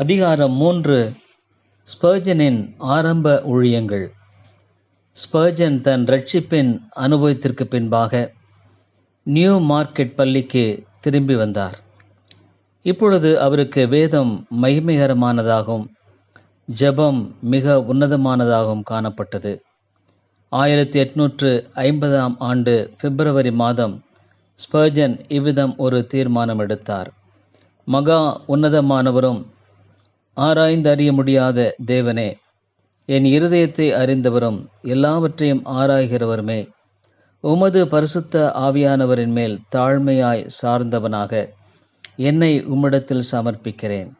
அதிகாரம் மூன்று. ஸ்பர்ஜனின் ஆரம்ப ஊழியங்கள். ஸ்பர்ஜன் தன் ரட்சிப்பின் அனுபவத்திற்கு பின்பாக நியூ மார்க்கெட் பள்ளிக்கு திரும்பி வந்தார். இப்பொழுது அவருக்கு வேதம் மகிமைகரமானதாகவும் ஜெபம் மிக உன்னதமானதாகவும் காணப்பட்டது. ஆயிரத்தி எட்நூற்று ஐம்பதாம் ஆண்டு பிப்ரவரி மாதம் ஸ்பர்ஜன் இவ்விதம் ஒரு தீர்மானம் எடுத்தார். மகா உன்னதமானவரும் ஆராய்ந்து அறிய முடியாத தேவனே என் இருதயத்தை அறிந்தவரும் எல்லாவற்றையும் ஆராய்கிறவருமே உமது பரிசுத்த ஆவியானவரின் மேல் தாழ்மையாய் சார்ந்தவனாக என்னை உம்மிடத்தில் சமர்ப்பிக்கிறேன்.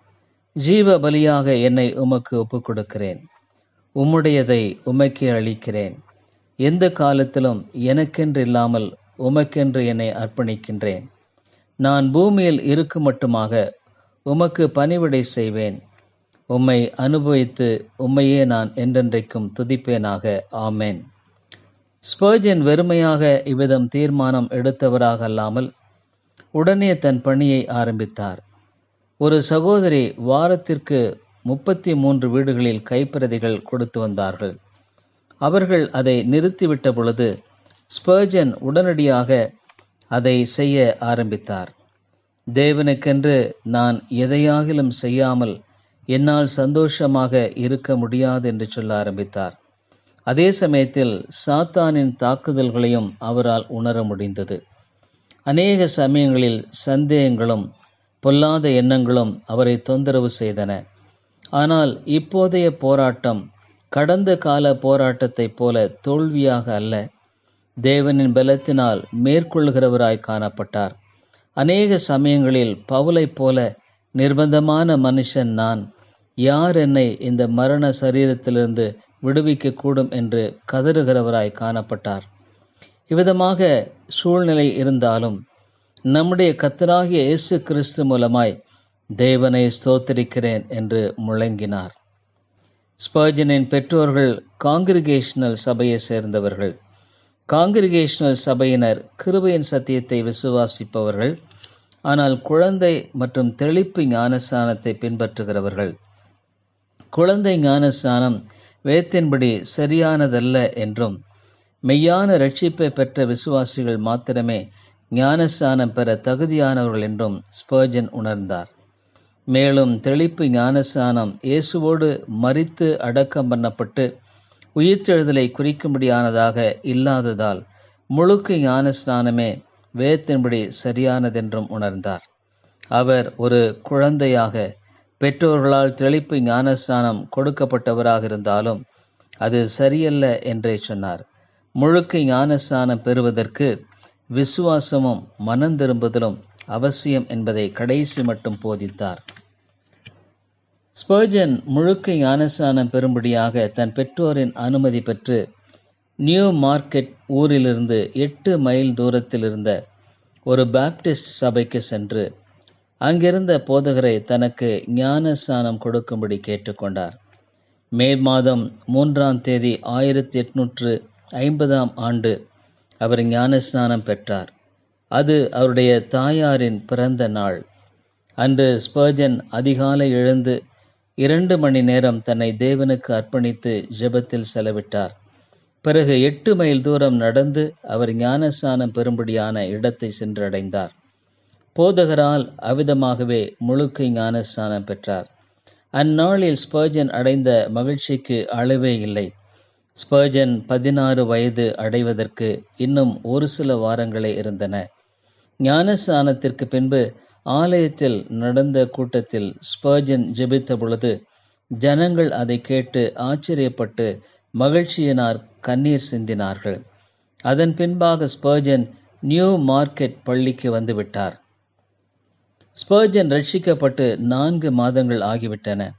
ஜீவ பலியாக என்னை உமக்கு ஒப்புக் கொடுக்கிறேன் உம்முடையதை உமக்கே அளிக்கிறேன். எந்த காலத்திலும் எனக்கென்று இல்லாமல் உமக்கென்று என்னை அர்ப்பணிக்கின்றேன். நான் பூமியில் இருக்கும் மட்டுமாக உமக்கு பணிவிடை செய்வேன். உம்மை அனுபவித்து உம்மையே நான் என்றென்றைக்கும் துதிப்பேனாக. ஆமேன். ஸ்பர்ஜன் வெறுமையாக இவ்விதம் தீர்மானம் எடுத்தவராக அல்லாமல் உடனே தன் பணியை ஆரம்பித்தார். ஒரு சகோதரி வாரத்திற்கு முப்பத்தி மூன்று வீடுகளில் கைப்பிரதிகள் கொடுத்து வந்தார்கள். அவர்கள் அதை நிறுத்திவிட்ட பொழுது ஸ்பர்ஜன் உடனடியாக அதை செய்ய ஆரம்பித்தார். தேவனுக்கென்று நான் எதையாகிலும் செய்யாமல் என்னால் சந்தோஷமாக இருக்க முடியாது என்று சொல்ல ஆரம்பித்தார். அதே சமயத்தில் சாத்தானின் தாக்குதல்களையும் அவரால் உணர முடிந்தது. அநேக சமயங்களில் சந்தேகங்களும் பொல்லாத எண்ணங்களும் அவரை தொந்தரவு செய்தன. ஆனால் இப்போதைய போராட்டம் கடந்த கால போராட்டத்தைப் போல தோல்வியாக அல்ல. தேவனின் பலத்தினால் மேற்கொள்கிறவராய் காணப்பட்டார். அநேக சமயங்களில் பவுலைப் போல நிர்பந்தமான மனுஷன் நான். யார் என்னை இந்த மரண சரீரத்திலிருந்து விடுவிக்க கூடும் என்று கதறுகிறவராய் காணப்பட்டார். இவ்விதமாக சூழ்நிலை இருந்தாலும் நம்முடைய கத்தராகிய இயேசு கிறிஸ்து மூலமாய் தேவனை ஸ்தோத்தரிக்கிறேன் என்று முழங்கினார். ஸ்பர்ஜனின் பெற்றோர்கள் காங்கிரிகேஷனல் சபையை சேர்ந்தவர்கள். காங்கிரிகேஷனல் சபையினர் கிருபையின் சத்தியத்தை விசுவாசிப்பவர்கள். ஆனால் குழந்தை மற்றும் தெளிப்பு ஞானஸ்தானத்தை பின்பற்றுகிறவர்கள். குழந்தை ஞானஸ்தானம் வேத்தின்படி சரியானதல்ல என்றும் மெய்யான ரட்சிப்பை பெற்ற விசுவாசிகள் மாத்திரமே ஞானஸ்தானம் பெற தகுதியானவர்கள் என்றும் ஸ்பர்ஜன் உணர்ந்தார். மேலும் தெளிப்பு ஞானஸ்தானம் இயேசுவோடு மறித்து அடக்கம் பண்ணப்பட்டு உயிர்த்தெழுதலை குறிக்கும்படியானதாக இல்லாததால் முழுக்க ஞானஸ்நானமே வேத்தின்படி சரியானதென்றும் உணர்ந்தார். அவர் ஒரு குழந்தையாக பெற்றோர்களால் தெளிப்பு ஞானஸ்நானம் கொடுக்கப்பட்டவராக இருந்தாலும் அது சரியல்ல என்றே சொன்னார். முழுக்க ஞானஸ்நானம் பெறுவதற்கு விசுவாசமும் மனம் திரும்புதலும் அவசியம் என்பதை கடைசி மட்டும் போதித்தார். ஸ்பர்ஜன் முழுக்க ஞானஸ்நானம் பெறும்படியாக தன் பெற்றோரின் அனுமதி பெற்று நியூ மார்க்கெட் ஊரிலிருந்து எட்டு மைல் தூரத்தில் இருந்த ஒரு பேப்டிஸ்ட் சபைக்கு சென்று அங்கிருந்த போதகரை தனக்கு ஞானஸ்நானம் கொடுக்கும்படி கேட்டுக்கொண்டார். மே மாதம் மூன்றாம் தேதி ஆயிரத்தி எட்நூற்று ஐம்பதாம் ஆண்டு அவர் ஞானஸ்நானம் பெற்றார். அது அவருடைய தாயாரின் பிறந்த நாள். அன்று ஸ்பர்ஜன் அதிகாலை எழுந்து இரண்டு மணி நேரம் தன்னை தேவனுக்கு அர்ப்பணித்து ஜெபத்தில் செலவிட்டார். பிறகு எட்டு மைல் தூரம் நடந்து அவர் ஞானஸ்நானம் பெறும்படியான இடத்தை சென்றடைந்தார். போதகரால் அவ்விதமாகவே முழுக்கை ஞானஸ்நானம் பெற்றார். அந்நாளில் ஸ்பர்ஜன் அடைந்த மகிழ்ச்சிக்கு அளவே இல்லை. ஸ்பர்ஜன் பதினாறு வயது அடைவதற்கு இன்னும் ஒரு சில வாரங்களே இருந்தன. ஞானஸ்நானத்திற்கு பின்பு ஆலயத்தில் நடந்த கூட்டத்தில் ஸ்பர்ஜன் ஜெபித்த பொழுது ஜனங்கள் அதை கேட்டு ஆச்சரியப்பட்டு மகிழ்ச்சியினார் கண்ணீர் சிந்தினார்கள். அதன் பின்பாக ஸ்பர்ஜன் நியூ மார்க்கெட் பள்ளிக்கு வந்துவிட்டார் ஸ்பர்ஜன் ரட்சிக்கப்பட்டு நான்கு மாதங்கள் ஆகிவிட்டன.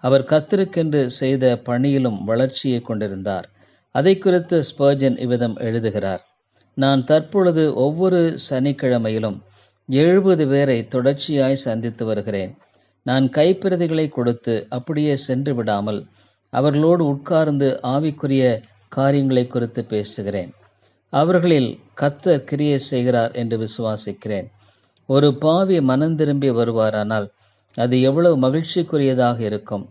அவர் கத்தருக்கென்று செய்த பணியிலும் வளர்ச்சியை கொண்டிருந்தார். அதை குறித்து ஸ்பர்ஜன் இவ்விதம் எழுதுகிறார். நான் தற்பொழுது ஒவ்வொரு சனிக்கிழமையிலும் எழுபது பேரை தொடர்ச்சியாய் சந்தித்து வருகிறேன். நான் கைப்பிரதிகளை கொடுத்து அப்படியே சென்று விடாமல் அவர்களோடு உட்கார்ந்து ஆவிக்குரிய காரியங்களை குறித்து பேசுகிறேன். அவர்களில் கத்தர் கிரியை செய்கிறார் என்று விசுவாசிக்கிறேன். ஒரு பாவி மனம் திரும்பி வருவாரானால் அது எவ்வளவு மகிழ்ச்சிக்குரியதாக இருக்கும்.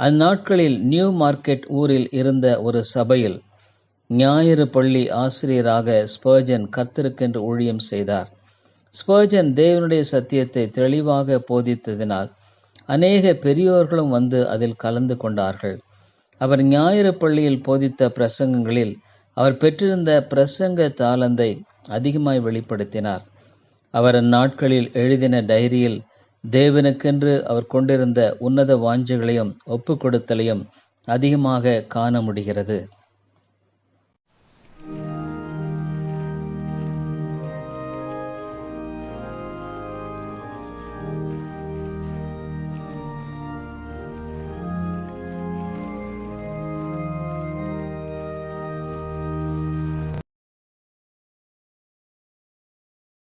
அந்நாட்களில் நியூ மார்க்கெட் ஊரில் இருந்த ஒரு சபையில் ஞாயிறு பள்ளி ஆசிரியராக ஸ்பர்ஜன் கர்த்தருக்கென்று ஊழியம் செய்தார். ஸ்பர்ஜன் தேவனுடைய சத்தியத்தை தெளிவாக போதித்ததினால் அநேக பெரியோர்களும் வந்து அதில் கலந்து கொண்டார்கள். அவர் ஞாயிறு பள்ளியில் போதித்த பிரசங்கங்களில் அவர் பெற்றிருந்த பிரசங்க தாளந்தை அதிகமாய் வெளிப்படுத்தினார். அவர் அந்நாட்களில் எழுதின டைரியில் தேவனுக்கென்று அவர் கொண்டிருந்த உன்னத வாஞ்சுகளையும் ஒப்பு கொடுத்தலையும் அதிகமாக காண முடிகிறது.